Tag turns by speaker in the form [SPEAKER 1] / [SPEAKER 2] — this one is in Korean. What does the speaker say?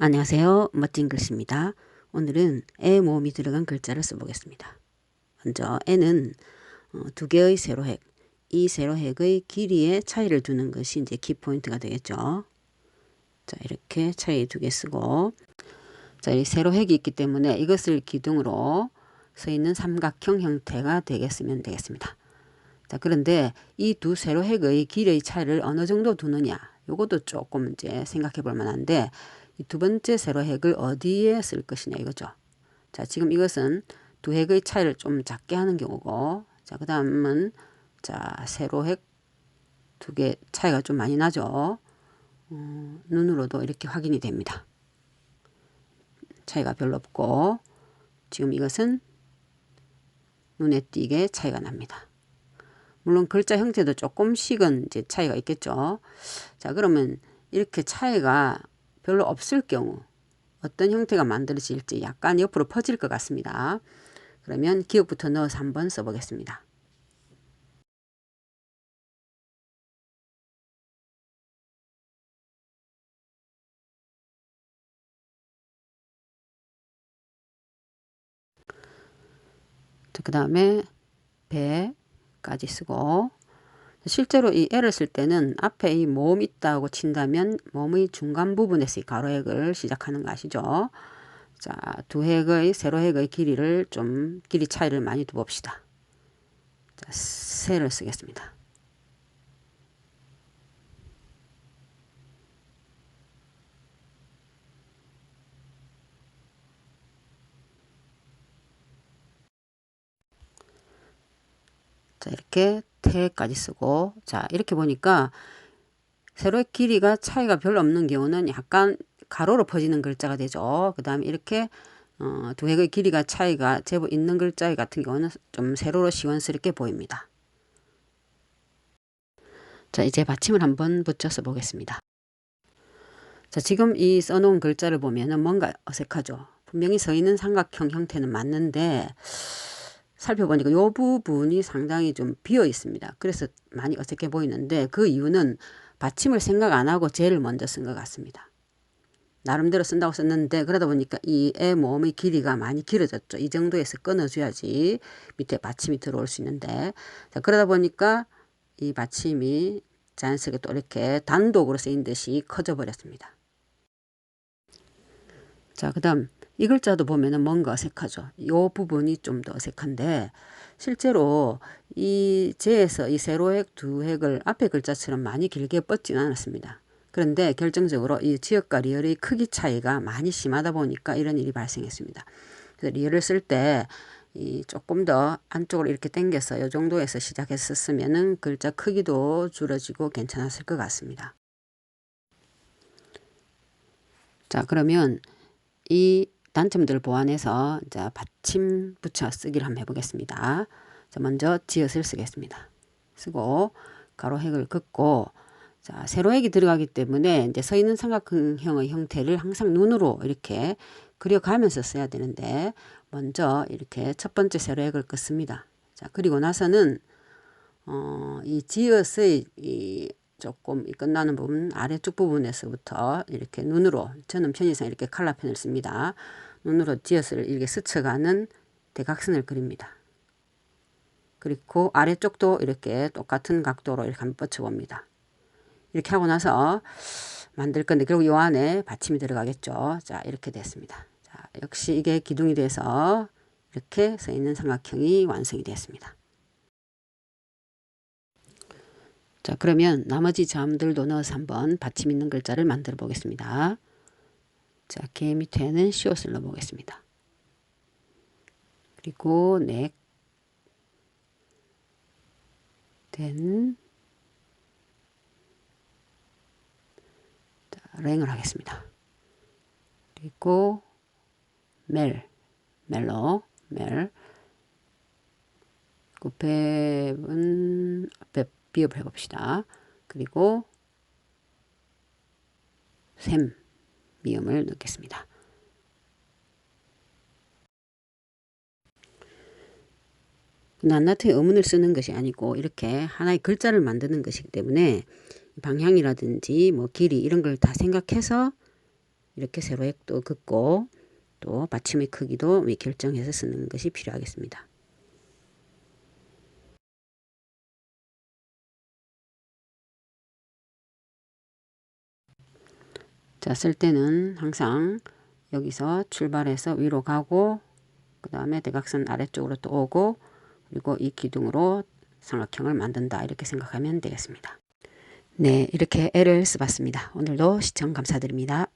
[SPEAKER 1] 안녕하세요. 멋진 글씨입니다. 오늘은 애 모음이 들어간 글자를 써보겠습니다. 먼저 애는 어, 두 개의 세로획, 이 세로획의 길이의 차이를 두는 것이 이제 키포인트가 되겠죠. 자, 이렇게 차이 두 개 쓰고 자, 이 세로획이 있기 때문에 이것을 기둥으로 서 있는 삼각형 형태가 되겠으면 되겠습니다. 자, 그런데 이 두 세로획의 길이의 차이를 어느 정도 두느냐, 요것도 조금 이제 생각해 볼 만한데 이 두 번째 세로핵을 어디에 쓸 것이냐 이거죠. 자, 지금 이것은 두 핵의 차이를 좀 작게 하는 경우고, 자, 그 다음은, 자, 세로핵 두 개 차이가 좀 많이 나죠. 어, 눈으로도 이렇게 확인이 됩니다. 차이가 별로 없고, 지금 이것은 눈에 띄게 차이가 납니다. 물론 글자 형태도 조금씩은 이제 차이가 있겠죠. 자, 그러면 이렇게 차이가 별로 없을 경우 어떤 형태가 만들어질지 약간 옆으로 퍼질 것 같습니다. 그러면 기억부터 넣어서 한번 써보겠습니다. 그 다음에 배까지 쓰고 실제로 이 애를 쓸 때는 앞에 이 모음 있다고 친다면 모음의 중간 부분에서 이 가로획을 시작하는 거 아시죠? 자, 두 획의 세로 획의 길이를 좀 길이 차이를 많이 두 봅시다. 자, 세를 쓰겠습니다. 자, 이렇게 태까지 쓰고 자 이렇게 보니까 세로의 길이가 차이가 별로 없는 경우는 약간 가로로 퍼지는 글자가 되죠. 그 다음에 이렇게 어, 두 획의 길이가 차이가 제법 있는 글자 같은 경우는 좀 세로로 시원스럽게 보입니다. 자 이제 받침을 한번 붙여서 보겠습니다. 자 지금 이 써놓은 글자를 보면은 뭔가 어색하죠. 분명히 서 있는 삼각형 형태는 맞는데 살펴보니까 이 부분이 상당히 좀 비어 있습니다. 그래서 많이 어색해 보이는데 그 이유는 받침을 생각 안 하고 제일 먼저 쓴 것 같습니다. 나름대로 쓴다고 썼는데 그러다 보니까 이애 모음의 길이가 많이 길어졌죠. 이 정도에서 끊어줘야지 밑에 받침이 들어올 수 있는데 자, 그러다 보니까 이 받침이 자연스럽게 또 이렇게 단독으로 쓰인 듯이 커져 버렸습니다. 자, 그 다음 이 글자도 보면은 뭔가 어색하죠. 이 부분이 좀 더 어색한데 실제로 이 제에서 이 세로획 두 획을 앞에 글자처럼 많이 길게 뻗지는 않았습니다. 그런데 결정적으로 이 지역과 리얼의 크기 차이가 많이 심하다 보니까 이런 일이 발생했습니다. 그래서 리얼을 쓸 때 이 조금 더 안쪽으로 이렇게 당겨서 이 정도에서 시작했었으면은 글자 크기도 줄어지고 괜찮았을 것 같습니다. 자 그러면 이 단점들을 보완해서 이제 받침 붙여 쓰기를 한번 해보겠습니다. 자, 먼저 지읒을 쓰겠습니다. 쓰고 가로획을 긋고 자, 세로획이 들어가기 때문에 이제 서 있는 삼각형의 형태를 항상 눈으로 이렇게 그려가면서 써야 되는데 먼저 이렇게 첫 번째 세로획을 긋습니다. 자, 그리고 나서는 어, 이 지읒의 이 조금 끝나는 부분 아래쪽 부분에서부터 이렇게 눈으로 저는 편의상 이렇게 칼라펜을 씁니다. 눈으로 지어을 이렇게 스쳐가는 대각선을 그립니다. 그리고 아래쪽도 이렇게 똑같은 각도로 이렇게 한번 뻗쳐봅니다. 이렇게 하고 나서 만들 건데 그리고 요 안에 받침이 들어가겠죠. 자 이렇게 됐습니다. 자 역시 이게 기둥이 돼서 이렇게 서 있는 삼각형이 완성이 되었습니다. 자 그러면 나머지 점들도 넣어서 한번 받침 있는 글자를 만들어 보겠습니다. 자, 개 밑에는 시옷을 넣어 보겠습니다. 그리고 넥, 된, 자, 랭을 하겠습니다. 그리고 멜, 멜로, 멜, 앞에 비읍을 해봅시다. 그리고 샘, 미음을 넣겠습니다. 낱낱이 어문을 쓰는 것이 아니고 이렇게 하나의 글자를 만드는 것이기 때문에 방향이라든지 뭐 길이 이런 걸 다 생각해서 이렇게 세로액도 긋고 또 받침의 크기도 미 결정해서 쓰는 것이 필요하겠습니다. 자, 쓸 때는 항상 여기서 출발해서 위로 가고 그 다음에 대각선 아래쪽으로 또 오고 그리고 이 기둥으로 삼각형을 만든다 이렇게 생각하면 되겠습니다. 네, 이렇게 애를 써봤습니다. 오늘도 시청 감사드립니다.